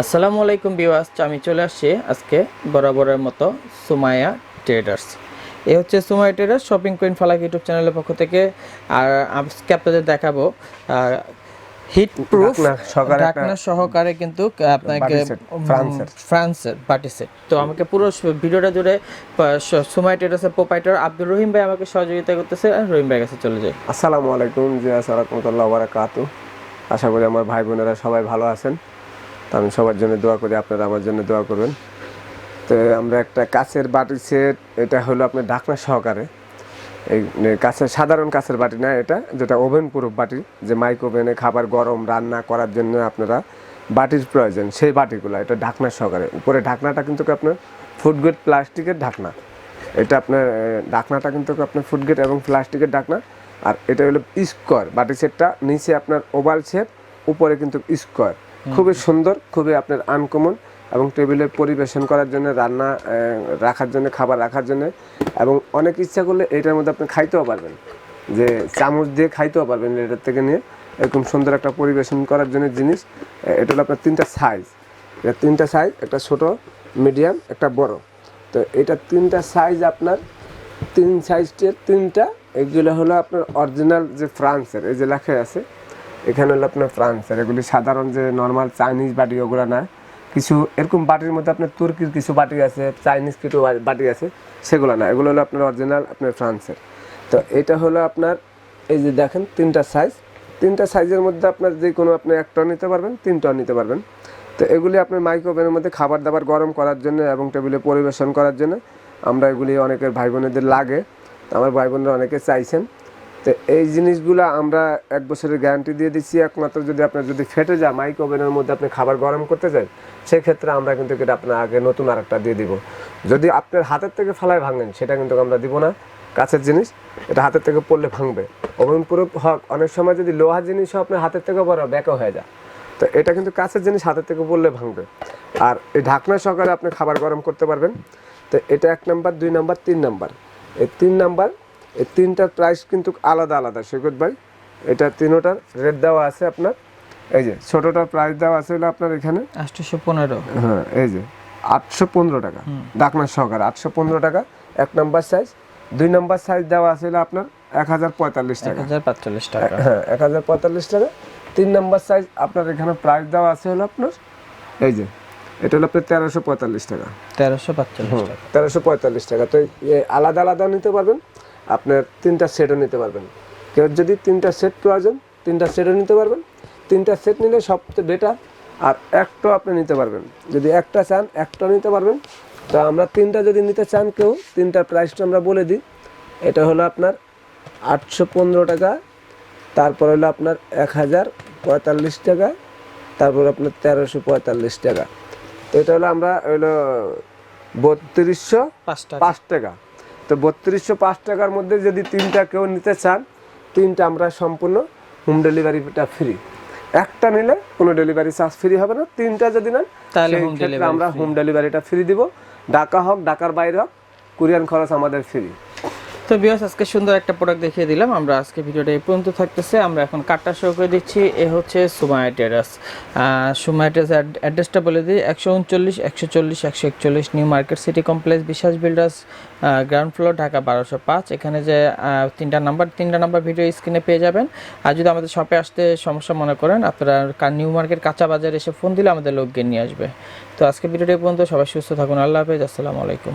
আসসালামু আলাইকুম বিওয়াস আমি চলে আসছি আজকে বরাবরের মতো সুমায়া ট্রেডার্স এ হচ্ছে Sumaya traders shopping queen Falak YouTube চ্যানেলের পক্ষ থেকে। আর আজকে আপনাদের দেখাবো হিট প্রুফ ঢাকনা সহকারে সহকারে কিন্তু আপনাকে ফ্রান্সের। বাটি সেট তো আমাকে পুরো ভিডিওটা জুড়ে সুমায়া ট্রেডার্সের প্রোপাইটার আব্দুর রহিম ভাই আমাকে সহযোগিতা করতেছে। রহিম ভাইয়ের কাছে চলে যাই। আসসালামু আলাইকুম জি আসসালামুল্লাহ বারাকাতু আশা করি আমার ভাই বোনেরা সবাই ভালো আছেন। তো আমি সবার জন্য দোয়া করি, আপনারা আমার জন্য দোয়া করবেন। তো আমরা একটা কাছের বাটি সেট, এটা হলো আপনার ঢাকনা সহকারে। এই কাছের, সাধারণ কাছের বাটি না এটা, যেটা ওভেন প্রুফ বাটি, যে মাইক ওভেনে খাবার গরম রান্না করার জন্য আপনারা বাটির প্রয়োজন, সেই বাটিগুলো, এটা ঢাকনা সহকারে। উপরে ঢাকনাটা কিন্তু আপনার ফুড গ্রেড প্লাস্টিকের ঢাকনা। এটা আপনার ঢাকনাটা কিন্তু আপনার ফুড গ্রেড এবং প্লাস্টিকের ঢাকনা। আর এটা হলো স্কোয়ার, বাটি সেটটা নিচে আপনার ওভাল শেপ উপরে কিন্তু স্কোয়ার। খুবই সুন্দর, খুবই আপনার আনকমন এবং টেবিলে পরিবেশন করার জন্য, রান্না রাখার জন্য, খাবার রাখার জন্য এবং অনেক ইচ্ছা করলে এটার মধ্যে আপনি খাইতেও পারবেন। যে চামচ দিয়ে খাইতেও পারবেন এটার থেকে নিয়ে। এরকম সুন্দর একটা পরিবেশন করার জন্য জিনিস এটা হলো আপনার তিনটা সাইজ এটা তিনটা সাইজ একটা ছোট মিডিয়াম একটা বড়। তো এটা তিনটা সাইজ আপনার, তিন সাইজটের তিনটা, এগুলো হলো আপনার অরিজিনাল যে ফ্রান্সের এই যে লেখা আছে এখানে হলো আপনার ফ্রান্সের এগুলি সাধারণ যে নর্মাল চাইনিজ বাটি ওগুলো না। কিছু এরকম বাটির মধ্যে আপনার তুর্কির কিছু বাটি আছে চাইনিজ কিছু বাটি আছে, সেগুলো না। এগুলো হলো আপনার অরিজিনাল আপনার ফ্রান্সের। তো এটা হলো আপনার, এই যে দেখেন তিনটা সাইজ তিনটা সাইজের মধ্যে আপনার যে কোনো আপনি একটা নিতে পারবেন তিনটা নিতে পারবেন। তো এগুলি আপনার মাইক্রোওভেনের মধ্যে খাবার দাবার গরম করার জন্য এবং টেবিলে পরিবেশন করার জন্য আমরা এগুলি অনেকের ভাই বোনেদের লাগে। আমার ভাই বোনরা অনেকে চাইছেন। তো এই জিনিসগুলো আমরা এক বছরের গ্যারান্টি দিয়ে দিচ্ছি। একমাত্র যদি আপনার যদি ফেটে যায় মাইক ওভেনের মধ্যে আপনি খাবার গরম করতে চান সেক্ষেত্রে আমরা কিন্তু এটা আপনার আগে নতুন আরেকটা দিয়ে দিব। যদি আপনার হাতের থেকে ফালায় ভাঙেন, সেটা কিন্তু আমরা দিব না। কাছের জিনিস, এটা হাতের থেকে পড়লে ভাঙবে। ওভেন পুরো হক, অনেক সময় যদি লোহার জিনিসও আপনার হাতের থেকে বড় ব্যাকও হয়ে যায়। তো এটা কিন্তু কাছের জিনিস, হাতের থেকে পড়লে ভাঙবে। আর এই ঢাকনা সকালে আপনি খাবার গরম করতে পারবেন। তো এটা এক নাম্বার, দুই নাম্বার, তিন নাম্বার। এই তিন নাম্বার এই তিনটার প্রাইস কিন্তু আলাদা আলাদা সৈকত ভাই। এটা তিনোটার রেট দেওয়া আছে আপনার। এই যে ছোটোটার প্রাইস দেওয়া আছে হলো আপনার এখানে। আটশোশো পনেরো। হ্যাঁ এই যে আটশো পনেরো টাকা। ডাকনা সহকারে আটশো পনেরো টাকা এক নাম্বার সাইজ দুই নাম্বার সাইজ দেওয়া আছে হলো আপনার এক হাজার পঁয়তাল্লিশ টাকা। টাকা। হ্যাঁ এক হাজার পঁয়তাল্লিশ টাকা। তিন নাম্বার সাইজ আপনার এখানে প্রাইস দেওয়া আছে হলো আপনার এই যে এটা হলো আপনার তেরোশো পঁয়তাল্লিশ টাকা। তেরোশো পাঁচচল্লিশ টাকা। তেরোশো পঁয়তাল্লিশ টাকা। তো আলাদা আলাদা নিতে পারবেন। আপনার তিনটা সেটও নিতে পারবেন। কেউ যদি তিনটা সেট প্রয়োজন তিনটা সেটও নিতে পারবেন। তিনটা সেট নিলে সবচেয়ে বেটার আর একটাও আপনি নিতে পারবেন। যদি একটা চান একটা নিতে পারবেন। তো আমরা তিনটা যদি নিতে চান কেউ তিনটার প্রাইসটা আমরা বলে দিই। এটা হলো আপনার আটশো পনেরো টাকা তারপর হলো আপনার এক হাজার পঁয়তাল্লিশ টাকা তারপর আপনার তেরোশো পঁয়তাল্লিশ টাকা। তো এটা হলো আমরা হলো বত্রিশশো পাঁচ টাকা। পাঁচ টাকা। তো বত্রিশশো পাঁচ টাকার মধ্যে যদি তিনটা কেউ নিতে চান তিনটা আমরা সম্পূর্ণ হোম ডেলিভারিটা ফ্রি একটা নিলে কোনো ডেলিভারি চার্জ ফ্রি হবে না তিনটা যদি নেন তাহলে আমরা হোম ডেলিভারিটা ফ্রি দিব। ঢাকা হোক ঢাকার বাইরে হোক কুরিয়ান খরচ আমাদের ফ্রি তো বিয়াস আজকে সুন্দর একটা প্রোডাক্ট দেখিয়ে দিলাম। আমরা আজকে ভিডিওটা এই পর্যন্ত থাকতেছে। আমরা এখন কাটটা শো করে দিচ্ছি। এ হচ্ছে সুমায়া টেরাস সুমায়া টেরাস অ্যাড্রেসটা বলে দিই। একশো উনচল্লিশ, একশো চল্লিশ, একশো একচল্লিশ new market city complex, Biswas builders ground floor Dhaka বারোশো পাঁচ। এখানে যে তিনটা নাম্বার তিনটা নাম্বার ভিডিও স্ক্রিনে পেয়ে যাবেন। আর যদি আমাদের শপে আসতে সমস্যা মনে করেন, আপনারা নিউ মার্কেট কাঁচা বাজারে এসে ফোন দিলে আমাদের লোক গিয়ে নিয়ে আসবে। তো আজকে ভিডিওটা পর্যন্ত। সবাই সুস্থ থাকুন। আল্লাহ হাফেজ। আসসালামু আলাইকুম।